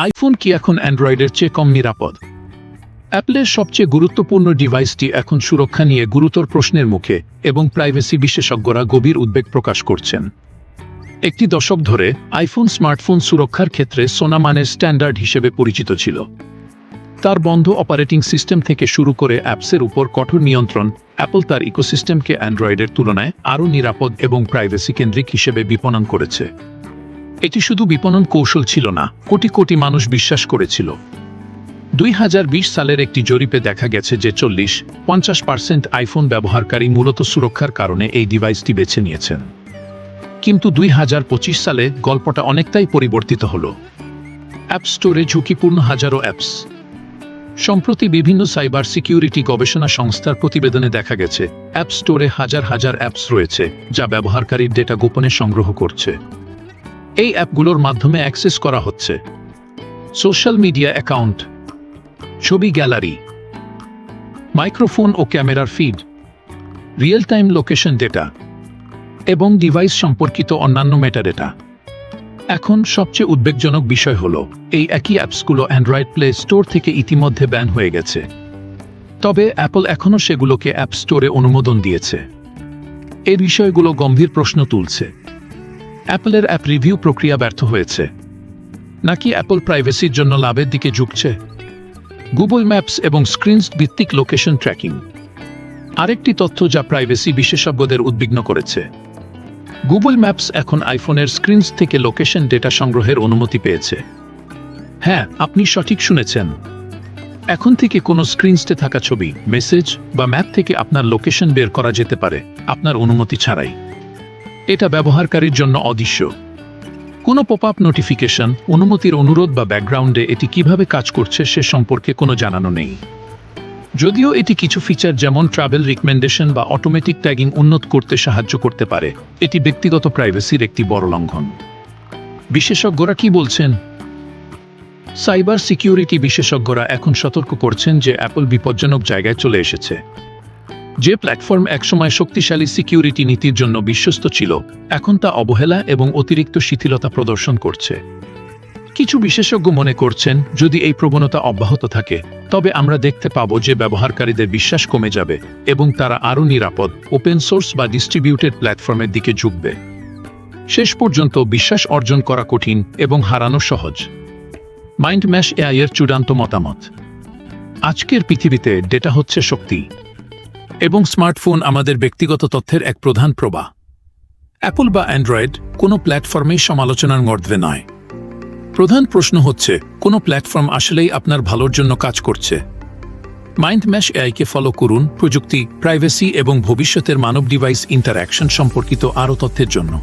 IPhone কি এখন অ্যান্ড্রয়েডের চেয়ে কম নিরাপদ? অ্যাপলের সবচেয়ে গুরুত্বপূর্ণ ডিভাইসটি এখন সুরক্ষা নিয়ে গুরুতর প্রশ্নের মুখে এবং প্রাইভেসি বিশেষজ্ঞরা গভীর উদ্বেগ প্রকাশ করছেন। একটি দশক ধরে আইফোন স্মার্টফোন সুরক্ষার ক্ষেত্রে সোনামানের স্ট্যান্ডার্ড হিসেবে পরিচিত ছিল। তার বন্ধ অপারেটিং সিস্টেম থেকে শুরু করে অ্যাপসের উপর কঠোর নিয়ন্ত্রণ অ্যাপল তার ইকোসিস্টেমকে অ্যান্ড্রয়েডের তুলনায় আরও নিরাপদ এবং প্রাইভেসি কেন্দ্রিক হিসেবে বিপণন করেছে। এটি শুধু বিপণন কৌশল ছিল না, কোটি কোটি মানুষ বিশ্বাস করেছিল। দুই হাজার বিশ সালের একটি জরিপে দেখা গেছে যে চল্লিশ, পঞ্চাশ পার্সেন্ট আইফোন ব্যবহারকারী মূলত সুরক্ষার কারণে এই ডিভাইসটি বেছে নিয়েছেন। কিন্তু দুই হাজার পঁচিশ সালে গল্পটা অনেকটাই পরিবর্তিত হল। অ্যাপ স্টোরে ঝুঁকিপূর্ণ হাজারো অ্যাপস। সম্প্রতি বিভিন্ন সাইবার সিকিউরিটি গবেষণা সংস্থার প্রতিবেদনে দেখা গেছে, অ্যাপ স্টোরে হাজার হাজার অ্যাপস রয়েছে, যা ব্যবহারকারীর ডেটা গোপনে সংগ্রহ করছে। এই অ্যাপগুলোর মাধ্যমে অ্যাক্সেস করা হচ্ছে। সোশ্যাল মিডিয়া অ্যাকাউন্ট, ছবি গ্যালারি, মাইক্রোফোন ও ক্যামেরার feed real time location data এবং ডিভাইস সম্পর্কিত অন্যান্য মেটাডেটা। এখন সবচেয়ে উদ্বেগজনক বিষয় হল, এই একই অ্যাপসগুলো অ্যান্ড্রয়েড প্লে স্টোর থেকে ইতিমধ্যে ব্যান হয়ে গেছে। তবে অ্যাপল এখনও সেগুলোকে অ্যাপ স্টোরে অনুমোদন দিয়েছে। এই বিষয়গুলো গম্ভীর প্রশ্ন তুলছে। অ্যাপলের অ্যাপ রিভিউ প্রক্রিয়া ব্যর্থ হয়েছে। নাকি অ্যাপল প্রাইভেসির জন্য লাভের দিকে ঝুঁকছে? গুগল ম্যাপস এবং স্ক্রিনস ভিত্তিক লোকেশন ট্র্যাকিং। আরেকটি তথ্য যা প্রাইভেসি বিশেষজ্ঞদের উদ্বিগ্ন করেছে। গুগল ম্যাপস এখন আইফোনের স্ক্রিনস থেকে লোকেশন ডেটা সংগ্রহের অনুমতি পেয়েছে। হ্যাঁ আপনি সঠিক শুনেছেন। এখন থেকে কোনো স্ক্রিনসতে থাকা ছবি, মেসেজ বা ম্যাপ থেকে আপনার লোকেশন বের করা যেতে পারে, আপনার অনুমতি ছাড়াই। এটা ব্যবহারকারীর জন্য অদৃশ্য। কোনো পপ আপ নোটিফিকেশন অনুমতির অনুরোধ বা ব্যাকগ্রাউন্ডে এটি কীভাবে কাজ করছে সে সম্পর্কে কোনো জানানো নেই। যদিও এটি কিছু ফিচার যেমন ট্রাভেল রিকমেন্ডেশন বা অটোমেটিক ট্যাগিং উন্নত করতে সাহায্য করতে পারে, এটি ব্যক্তিগত প্রাইভেসির একটি বড় লঙ্ঘন। বিশেষজ্ঞরা কি বলছেন? সাইবার সিকিউরিটি বিশেষজ্ঞরা এখন সতর্ক করছেন যে অ্যাপল বিপজ্জনক জায়গায় চলে এসেছে। যে প্ল্যাটফর্ম একসময় শক্তিশালী সিকিউরিটি নীতির জন্য বিশ্বস্ত ছিল, এখন তা অবহেলা এবং অতিরিক্ত শিথিলতা প্রদর্শন করছে। কিছু বিশেষজ্ঞ মনে করছেন, যদি এই প্রবণতা অব্যাহত থাকে, তবে আমরা দেখতে পাব যে ব্যবহারকারীদের বিশ্বাস কমে যাবে এবং তারা আরও নিরাপদ ওপেন সোর্স বা ডিস্ট্রিবিউটেড প্ল্যাটফর্মের দিকে ঝুঁকবে। শেষ পর্যন্ত বিশ্বাস অর্জন করা কঠিন এবং হারানো সহজ। মাইন্ড ম্যাশ এআই এর চূড়ান্ত মতামত। আজকের পৃথিবীতে ডেটা হচ্ছে শক্তি। এবং স্মার্টফোন আমাদের ব্যক্তিগত তথ্যের এক প্রধান প্রবাহ। অ্যাপল বা অ্যান্ড্রয়েড কোনো প্ল্যাটফর্মেই সমালোচনার গর্ধে নয়। প্রধান প্রশ্ন হচ্ছে, কোনো প্ল্যাটফর্ম আসলেই আপনার ভালোর জন্য কাজ করছে? মাইন্ড ম্যাশ এআইকে ফলো করুন প্রযুক্তি, প্রাইভেসি এবং ভবিষ্যতের মানব ডিভাইস ইন্টারঅ্যাকশন সম্পর্কিত আরও তথ্যের জন্য।